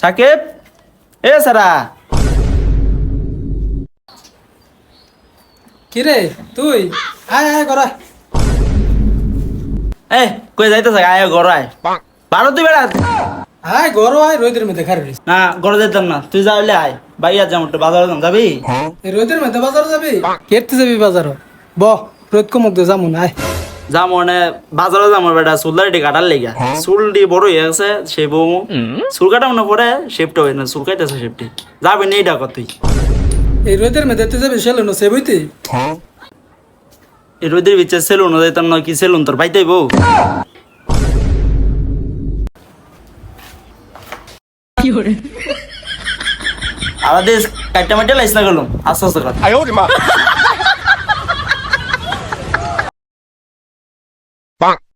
সাকিব এ সারা। কিরে তুই? আয় আয় করা এ কই যাইতেছে? আয় আয় বারো তুই বেড়া। আয় গরো আয় রোদের মধ্যে খারে না ঘরে যাইতাম না। তুই যাইলে আয়। বাইয়া যাম একটু বাজারে যাম। যাবি? রোদের মধ্যে বাজার যাবি? কেটতে যাবি বাজার। ব রোদ কমক দে যামুন আয়। যাম মানে বাজারে যাম বেটা চুলদারিটি কাটার লেগা। চুলটি বড় হয়ে গেছে সে বউ চুল কাটা মনে পরে শেপটা হয় না চুল কাইতেছে শেপটি যাবি নেই ডাক তুই। এই রোদের মধ্যে তুই যাবি সেলুন সে বইতে এই রোদের সেলুন যাইতাম না কি সেলুন তোর পাইতেই বউ আলাদা কাটটা মাটি লাইস না গেলাম আস্তে আস্তে কর।